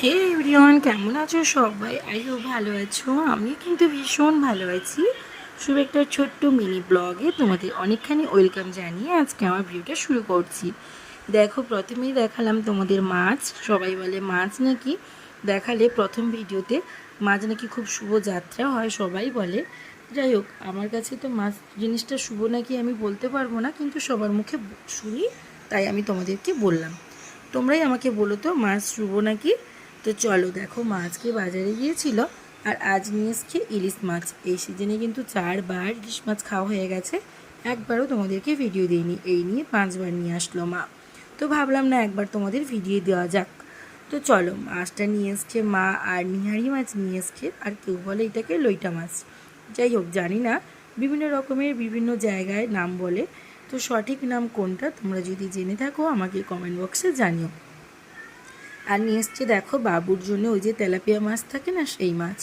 হে everyone, কেমন আছো সবাই? আইও ভালো আছো। আমি কিন্তু ভীষণ ভালো আছি। শুধু একটা ছোট্ট মিনি ব্লগে তোমাদের অনেকখানি ওয়েলকাম জানিয়ে আজকে আমার ভিডিওটা শুরু করছি। দেখো, প্রথমেই দেখালাম তোমাদের মাছ। সবাই বলে মাছ নাকি? দেখালে প্রথম ভিডিওতে মাছ নাকি খুব শুভ যাত্রা হয়, সবাই বলে। যাই হোক, আমার কাছে তো মাছ জিনিসটা শুভ নাকি আমি বলতে পারব না, কিন্তু সবার মুখে শুনি, তাই আমি তোমাদেরকে বললাম। তোমরাই আমাকে বলো তো, মাছ শুভ নাকি? তো চলো দেখো মা আজকে বাজারে গিয়েছিল। আর আজ নিয়ে এসছে ইলিশ মাছ। এই সিজনে কিন্তু চারবার ইলিশ মাছ খাওয়া হয়ে গেছে। একবারও তোমাদেরকে ভিডিও দিইনি। এই নিয়ে পাঁচবার নিয়ে আসলো মা। তো ভাবলাম না একবার তোমাদের ভিডিও দেওয়া যাক। তো চলো মাছটা নিয়ে এসছে মা আর নিহারি মাছ নিয়ে এসছে। আর কেউ বলে এটাকে লইটা মাছ। যাই হোক, জানি না। বিভিন্ন রকমের বিভিন্ন জায়গায় নাম বলে। তো সঠিক নাম কোনটা তোমরা যদি জেনে থাকো, আমাকে কমেন্ট বক্সে জানিও। আর নিয়ে এসছে দেখো বাবুর জন্য ওই যে তেলাপিয়া মাছ থাকে না সেই মাছ।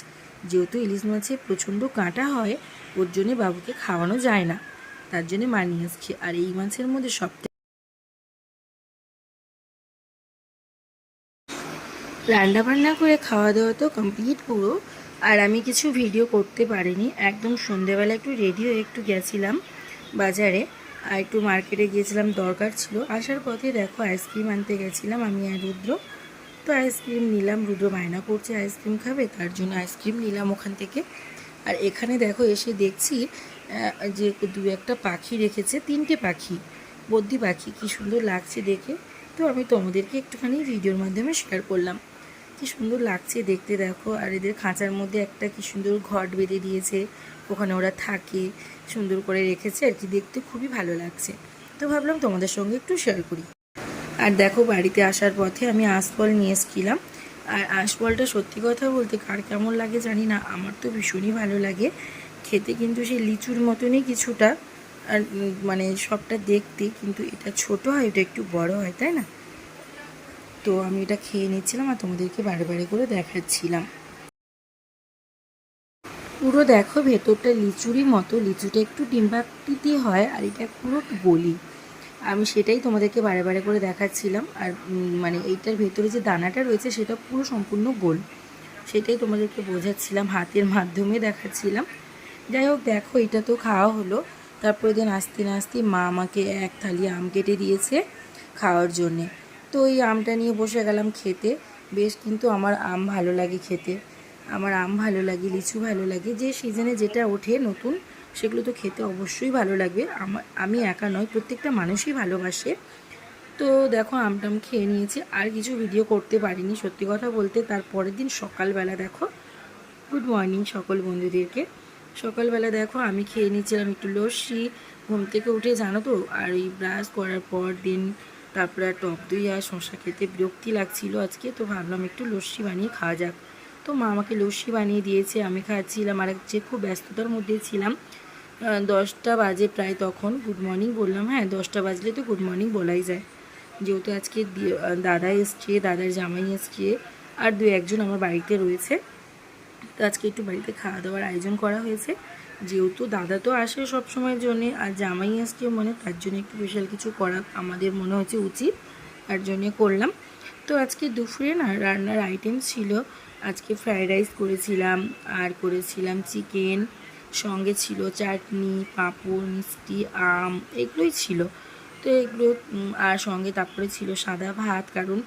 যেহেতু ইলিশ মাছে প্রচণ্ড কাঁটা হয়, ওর জন্যে বাবুকে খাওয়ানো যায় না। তার জন্য মা নিয়ে এসছে। আর এই মাছের মধ্যে সবথেকে রান্না বান্না করে খাওয়া দাওয়া তো কমপ্লিট পুরো। আর আমি কিছু ভিডিও করতে পারিনি। একদম সন্ধেবেলা একটু রেডি হয়ে একটু গেছিলাম বাজারে। আর একটু মার্কেটে গিয়েছিলাম, দরকার ছিল। আসার পথে দেখো আইসক্রিম আনতে গেছিলাম আমি আর রুদ্র। তো আইসক্রিম নিলাম, রুদ্র বায়না করছে আইসক্রিম খাবে, তার জন্য আইসক্রিম নিলাম ওখান থেকে। আর এখানে দেখো এসে দেখছি যে দু একটা পাখি রেখেছে, তিনটে পাখি বদ্যি পাখি, কি সুন্দর লাগছে দেখে। তো আমি তোমাদেরকে একটুখানি ভিডিওর মাধ্যমে শেয়ার করলাম। কি সুন্দর লাগছে দেখতে দেখো, আর এদের খাঁচার মধ্যে একটা কি সুন্দর ঘট বেঁধে দিয়েছে, ওখানে ওরা থাকে, সুন্দর করে রেখেছে, আর কি দেখতে খুবই ভালো লাগছে। তো ভাবলাম তোমাদের সঙ্গে একটু শেয়ার করি। আর দেখো বাড়িতে আসার পথে আমি আঁশফল নিয়ে এসেছিলাম। আর আঁশফলটা সত্যি কথা বলতে কার কেমন লাগে জানি না, আমার তো ভীষণই ভালো লাগে। খেতে কিন্তু সেই লিচুর মতনই কিছুটা, আর মানে সবটা দেখতে, কিন্তু এটা ছোট হয়, এটা একটু বড় হয়, তাই না? তো আমি এটা খেয়ে নিচ্ছিলাম আর তোমাদেরকে বারে বারে করে দেখাচ্ছিলাম। পুরো দেখো ভেতরটা লিচুরই মতো, লিচুটা একটু ডিম্বাকৃতি হয় আর এটা পুরো গলি। আমি সেটাই তোমাদেরকে বারে বারে করে দেখাচ্ছিলাম। আর মানে এইটার ভেতরে যে দানাটা রয়েছে সেটা পুরো সম্পূর্ণ গোল। সেটাই তোমাদেরকে বোঝাচ্ছিলাম, হাতের মাধ্যমে দেখাচ্ছিলাম। যাই হোক, দেখো, এটা তো খাওয়া হলো। তারপরে দিন আস্তে না আস্তে মা আমাকে এক থালি আম কেটে দিয়েছে খাওয়ার জন্যে। তো ওই আমটা নিয়ে বসে গেলাম খেতে। বেশ কিন্তু আমার আম ভালো লাগে খেতে। আমার আম ভালো লাগে, লিচু ভালো লাগে। যে সিজনে যেটা ওঠে নতুন সেগুলো তো খেতে অবশ্যই ভালো লাগবে আমি একা নয় প্রত্যেকটা মানুষই ভালোবাসে। তো দেখো, আমটাম খেয়ে নিয়েছি, আর কিছু ভিডিও করতে পারিনি, সত্যি কথা বলতে। তার পরের দিন সকালবেলা দেখো গুড মর্নিং সকল বন্ধুদেরকে। সকালবেলা দেখো, আমি খেয়ে নিয়েছিলাম একটু লস্যি, ঘুম থেকে উঠে জানো তো, আর এই ব্রাশ করার পর দিন, তারপরে টক দই আর শশা খেতে বিরক্তি লাগছিল আজকে, তো ভাবলাম একটু লস্যি বানিয়ে খাওয়া যাক। তো মা আমাকে লস্যি বানিয়ে দিয়েছে, আমি খাচ্ছিলাম, আর যে খুব ব্যস্ততার মধ্যে ছিলাম দশটা বাজে প্রায় তখন গুড মর্নিং বললাম। হ্যাঁ দশটা বাজলে তো গুড মর্নিং বলাই যায়। যেহেতু আজকে দাদা এসছে, দাদার জামাই এসছে, আর দু একজন আমার বাড়িতে রয়েছে। তো আজকে একটু বাড়িতে খাওয়া দাওয়ার আয়োজন করা হয়েছে। যেহেতু দাদা তো আসে সব সময়ের জন্যে, আর জামাই আসছে মানে তার জন্য একটু স্পেশাল কিছু করা আমাদের মনে হচ্ছে উচিত, তার জন্যে করলাম। তো আজকে দুপুরে না রান্নার আইটেম ছিল। আজকে ফ্রাইড রাইস করেছিলাম, আর করেছিলাম চিকেন সঙ্গে ছিল চাটনি, পাঁপড়, মিষ্টি, আম, এগুলোই ছিল। তো এগুলো আর সঙ্গে তারপরে ছিল সাদা ভাত, কারণ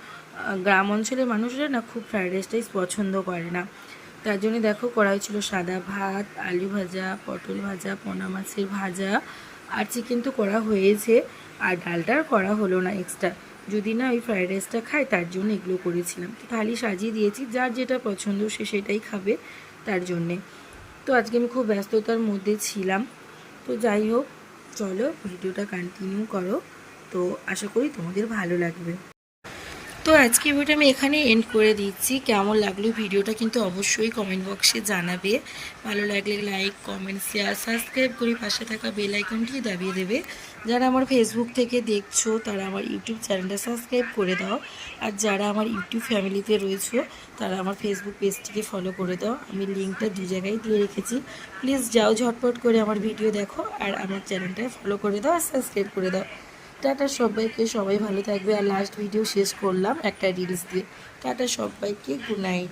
গ্রাম অঞ্চলের মানুষরা না খুব ফ্রাইড রাইসটাই পছন্দ করে না। তার জন্য দেখো করা হয়েছিল সাদা ভাত, আলু ভাজা, পটল ভাজা, পোনা মাছের ভাজা, আর চিকেন তো করা হয়েছে, আর ডালটা করা হলো না এক্সট্রা যদি না ওই ফ্রাইড রাইসটা খায়, তার জন্য এগুলো করেছিলাম। তো থালি সাজিয়ে দিয়েছি, যার যেটা পছন্দ সে সেটাই খাবে তার জন্যে। তো আজকে আমি খুব ব্যস্ততার মধ্যে ছিলাম। তো যাই হোক, চলো ভিডিওটা কন্টিনিউ করো। তো আশা করি তোমাদের ভালো লাগবে। তো আজকে ভিডিওটা আমি এখানে এন্ড করে দিচ্ছি। কেমন লাগল ভিডিওটা কিন্তু অবশ্যই কমেন্ট বক্সে জানাবে। ভালো লাগলে লাইক কমেন্ট শেয়ার সাবস্ক্রাইব করে পাশে থাকা বেল আইকনটি দাবিয়ে দেবে। যারা আমার ফেসবুক থেকে দেখছ, তারা আমার ইউটিউব চ্যানেলটা সাবস্ক্রাইব করে দাও। আর যারা আমার ইউটিউব ফ্যামিলিতে রয়েছো, তারা আমার ফেসবুক পেজটিকে ফলো করে দাও। আমি লিঙ্কটা দু জায়গায় দিয়ে রেখেছি। প্লিজ যাও ঝটপট করে আমার ভিডিও দেখো, আর আমার চ্যানেলটা ফলো করে দাও আর সাবস্ক্রাইব করে দাও। টাটা সবাইকে, সবাই ভালো থাকবে। আর লাস্ট ভিডিও শেষ করলাম একটা রিলস দিয়ে। টাটা সবাইকে গুড নাইট